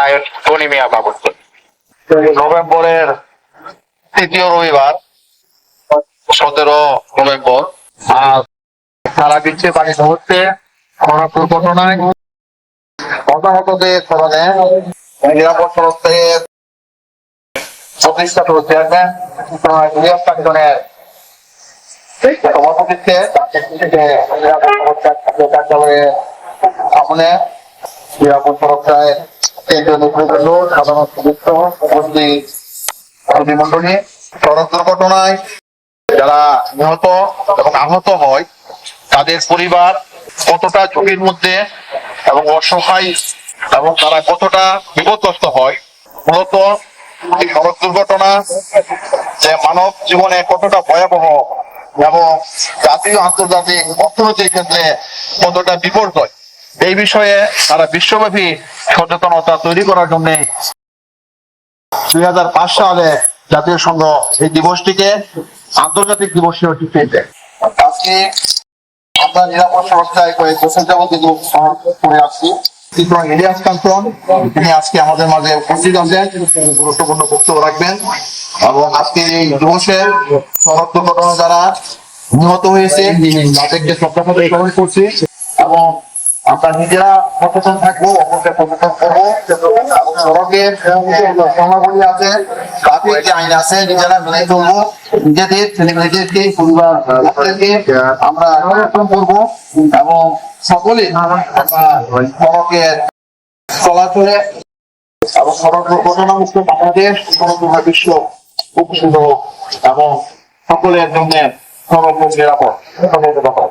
নায়ক Tony মিয়া বাবু নভেম্বরের তৃতীয় রবিবার, সতেরো নভেম্বর। সারা বিশ্বে পানিতে হচ্ছে কোনো দুর্ঘটনায় হতাহতদের স্মরণে নিরাপদ সড়ক থেকে প্রতিষ্ঠা ইলিয়াস সভাপতিত্বে সামনে নিরাপদ সড়কটায় কেন্দ্রীয় নেতৃবৃন্দ সাধারণ সদস্য উপস্থিত প্রতিমন্ডলী সড়ক দুর্ঘটনায় যারা নিহত এবং আহত হয়, তাদের পরিবার কতটা ঝুঁকির মধ্যে এবং অসহায় এবং তারা কতটা বিপদগ্রস্ত হয়, মূলত এই সড়ক দুর্ঘটনা যে মানব জীবনে কতটা ভয়াবহ এবং জাতীয়, আন্তর্জাতিক অর্থনৈতিক ক্ষেত্রে কতটা বিপর্যয়। এই বিষয়ে তারা বিশ্বব্যাপী সচেতনতা তৈরি করার জন্য দুই হাজার সালে জাতীয় সংঘ এই দিবসটিকে আন্তর্জাতিক দিবস হিসেবে তিনি আজকে আমাদের মাঝে গুরুত্বপূর্ণ বক্তব্য রাখবেন এবং আজকে নিহত হয়েছে এবং আমরা নিজেরা সচেতন থাকব, অপরকে সচেতন করব সড়কের সমাগুলি আছে ট্রাফিক যে আইন আছে, নিজেরা মেনে চলবো, নিজেদের ছেলেমেয়েদেরকে, পরিবার লোকদেরকে আমরা সচেতন করব, এবং সকলে সড়কের চলাচলে এবং সড়ক দুর্ঘটনা মুক্ত বাংলাদেশ, সমগ্র বিশ্ব উপস্থিত হোক, এবং সকলের জন্য সড়ক নিরাপদ। ধন্যবাদ।